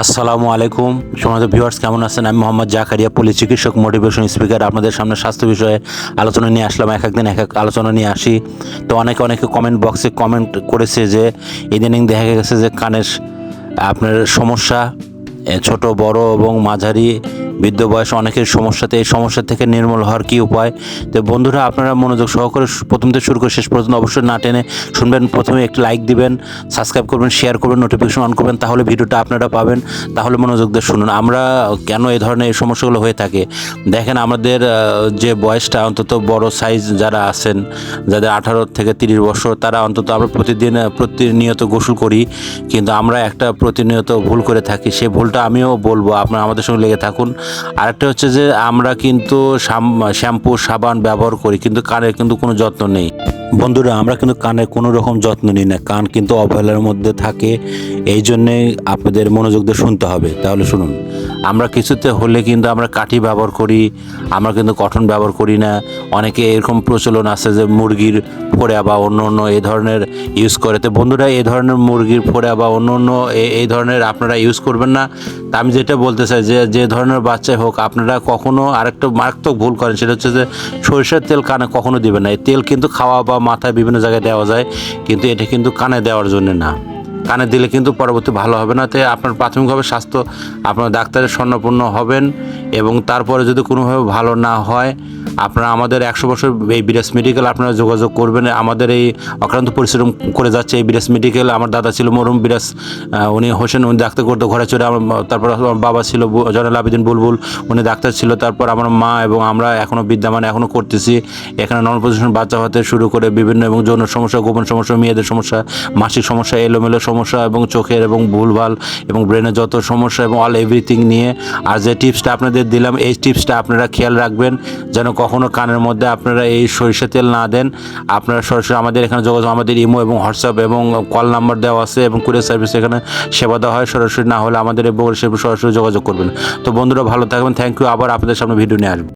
আসসালামু আলাইকুম। সমাজ ভিউয়ার্স, কেমন আছেন? আমি মোহাম্মদ জাকারিয়া, পুলিশ চিকিৎসক মোটিভেশন স্পিকার আপনাদের সামনে স্বাস্থ্য বিষয়ে আলোচনা নিয়ে আসলাম। এক একদিন এক এক আলোচনা নিয়ে আসি। তো অনেকে অনেকে কমেন্ট বক্সে কমেন্ট করেছে যে, ইদানিং দেখা গেছে যে কানের, আপনার সমস্যা ছোট, বড় এবং মাঝারি বৃদ্ধ বয়স অনেকের সমস্যাতে এই সমস্যা থেকে নির্মূল হওয়ার কী উপায়? তো বন্ধুরা, আপনারা মনোযোগ সহকারে প্রথম থেকে শুরু করে শেষ পর্যন্ত অবশ্যই না টেনে শুনবেন। প্রথমে একটি লাইক দিবেন সাবস্ক্রাইব করবেন শেয়ার করবেন নোটিফিকেশন অন করবেন, তাহলে ভিডিওটা আপনারা পাবেন। তাহলে মনোযোগ দিয়ে শুনুন। আমরা কেন এই ধরনের এই সমস্যাগুলো হয়ে থাকে? দেখেন, আমাদের যে বয়সটা অন্তত বড় সাইজ যারা আছেন, যাদের আঠারো থেকে তিরিশ বছর, তারা অন্তত আমরা প্রতিদিন প্রতিনিয়ত গোসল করি। কিন্তু আমরা একটা প্রতিনিয়ত ভুল করে থাকি। সেই ভুলটা আমিও বলব। আপনারা আমাদের সঙ্গে লেগে থাকুন। আরেকটা হচ্ছে যে আমরা কিন্তু শ্যাম্পু, সাবান ব্যবহার করি, কিন্তু কানের কিন্তু কোনো যত্ন নেই। বন্ধুরা, আমরা কিন্তু কানের কোনো রকম যত্ন নিই না। কান কিন্তু অবহেলার মধ্যে থাকে, এই জন্যে আপনাদের মনোযোগ দিয়ে শুনতে হবে। তাহলে শুনুন, আমরা কিছুতে হলে কিন্তু আমরা কাঠি ব্যবহার করি, আমরা কিন্তু কঠন ব্যবহার করি না। অনেকে এরকম প্রচলন আছে যে মুরগির ফোড়া বা অন্য অন্য এই ধরনের ইউজ করে। তো বন্ধুরা এই ধরনের মুরগির ফোড়া বা অন্য অন্য এ- এই ধরনের আপনারা ইউজ করবেন না। তা আমি যেটা বলতে চাই যে যে ধরনের বাচ্চাই হোক, আপনারা কখনো আরেকটা মারাত্মক ভুল করেন, সেটা হচ্ছে যে সরিষার তেল কানে কখনো দিবেন না। এই তেল কিন্তু খাওয়া বা মাথায় বিভিন্ন জায়গায় দেওয়া যায়, কিন্তু এটা কিন্তু কানে দেওয়ার জন্য না। কানে দিলে কিন্তু পরবর্তী ভালো হবে না, তাই আপনার প্রাথমিকভাবে স্বাস্থ্য, আপনার ডাক্তারের স্বর্ণপূর্ণ হবেন এবং তারপরে যদি কোনোভাবে ভালো না হয় আপনারা আমাদের একশো বছর এই বিরাস মেডিকেল আপনারা যোগাযোগ করবেন। আমাদের এই অক্লান্ত পরিশ্রম করে যাচ্ছে এই বিরাস মেডিকেল আমার দাদা ছিল মরুম বিরাস উনি হোসেন, উনি ডাক্তার করতো ঘরে চড়ে। আমার তারপর আমার বাবা ছিল জয়নাল আবেদিন বুলবুল, উনি ডাক্তার ছিল। তারপর আমার মা এবং আমরা এখনও বিদ্যমান এখনও করতেছি। এখানে নন পজিশন বাচ্চা হতে শুরু করে বিভিন্ন এবং যৌন সমস্যা, গোপন সমস্যা, মেয়েদের সমস্যা মাসিক সমস্যা, এলোমেলো সমস্যা এবং চোখের এবং ভুলভাল এবং ব্রেনের যত সমস্যা এবং অল এভরিথিং নিয়ে। আর যে টিপসটা আপনাদের দিলাম, এই টিপসটা আপনারা খেয়াল রাখবেন। যেন কখনো কানের মধ্যে আপনারা এই সরিষা তেল না দেন। আপনারা সরাসরি আমাদের এখানে যোগাযোগ, আমাদের ইমো এবং হোয়াটসঅ্যাপ এবং কল নাম্বার দেওয়া আছে এবং কুরিয়ার সার্ভিস এখানে সেবা দেওয়া হয়। সরাসরি না হলে আমাদের এই বগুড়া সরাসরি যোগাযোগ করবেন। তো বন্ধুরা, ভালো থাকবেন। থ্যাংক ইউ আবার আপনাদের সামনে ভিডিও নিয়ে আসব।